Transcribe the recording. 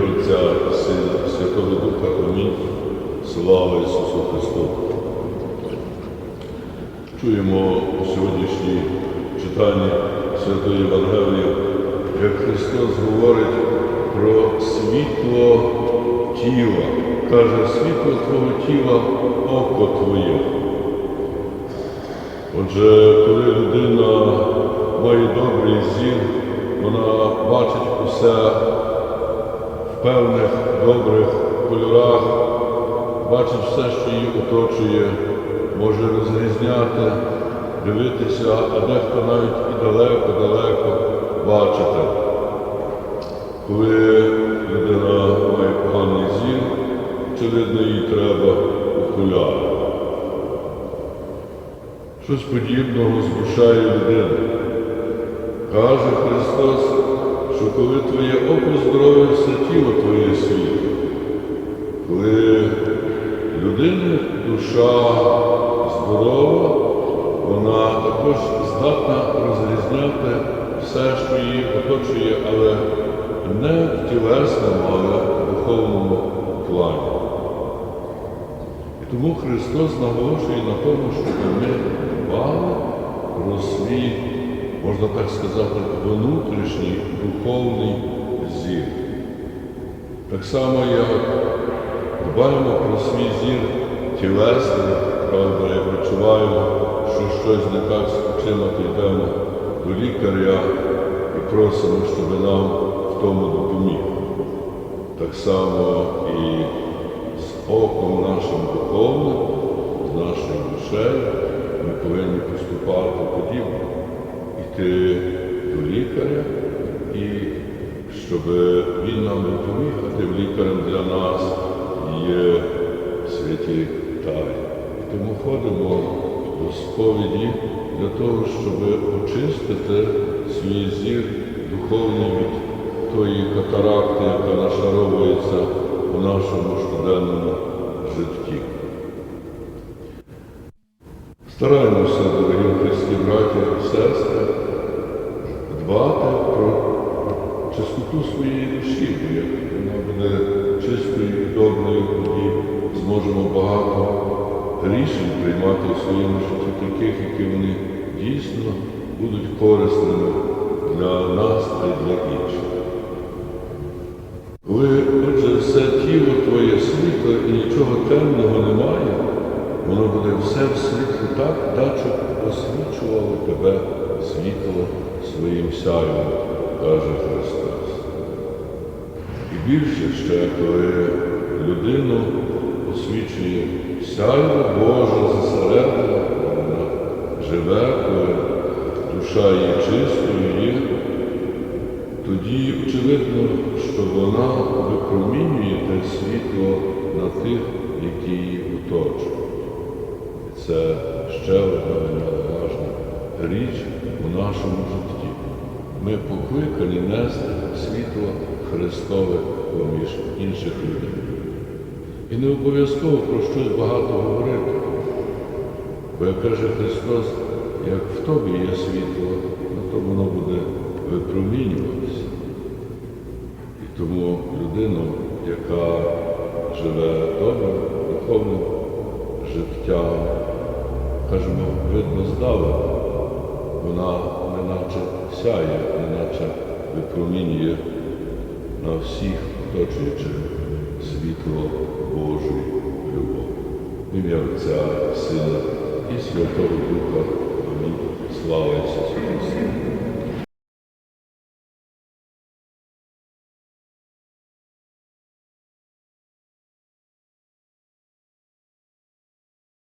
Отця Сина, Святого Духа. Амінь. Слава Ісусу Христу. Чуємо у сьогоднішній читанні Святої Євангелії, як Христос говорить про світло тіла. Каже, світло Твого тіла око Твоє. Отже, коли людина має добрий зір, вона бачить усе певних добрих кольорах, бачить все, що її оточує, може розрізняти, дивитися, а дехто навіть і далеко-далеко бачити. Коли людина має поганий зір, очевидно, їй треба окуляри. Щось подібного зрушає людину. Каже Христос, що коли твоє око здорове, все тіло твоє світло. Коли людини душа здорова, вона також здатна розрізняти все, що її оточує, але не в тілесному, але в духовному плані. Тому Христос наголошує на тому, щоб ми дбали про свій, можна так сказати, внутрішній духовний зір. Так само, як дбаємо про свій зір тілесний, правда, як відчуваємо, що щось не так з очима, йдемо до лікаря і просимо, щоб нам в тому допоміг. Так само і з оком нашим духовним, з нашою душею, йти до лікаря, і щоб він нам допоміг, а тим лікарем для нас є святі тайни. Тому ходимо до сповіді для того, щоб очистити свій зір духовний від тої катаракти, яка нашаровується у нашому щоденному житті. Стараємося, дорогі христі, браті сестри, дбати про чистоту своєї душі, бо вона буде чистою і доброю, тоді зможемо багато рішень приймати у своєму житті таких, які вони дійсно будуть корисними для нас та й для інших. Коли, отже, все тіло твоє світло і нічого темного немає, воно буде все в світлі так, наче освічувало тебе світло своїм сяєм, каже Христос. Більше ще, коли людину освічує сяйво Боже зсередина, вона живе, коли душа її чистою є, тоді очевидно, що вона випромінює те світло на тих, які її оточують. Це ще одна немаловажна річ у нашому житті. Ми покликані нести світло Христове поміж інших людей. І не обов'язково про щось багато говорити. Бо як каже Христос, як в тобі є світло, то воно буде випромінюватися. І тому людина, яка живе добрим, духовним життям, кажемо, видно здалека, вона неначе сяє, неначе випромінює на всіх оточуючих світло Божої любові. Ім'я Отця, Сина і Святого Духа. Амінь. Слава Ісусу Христу!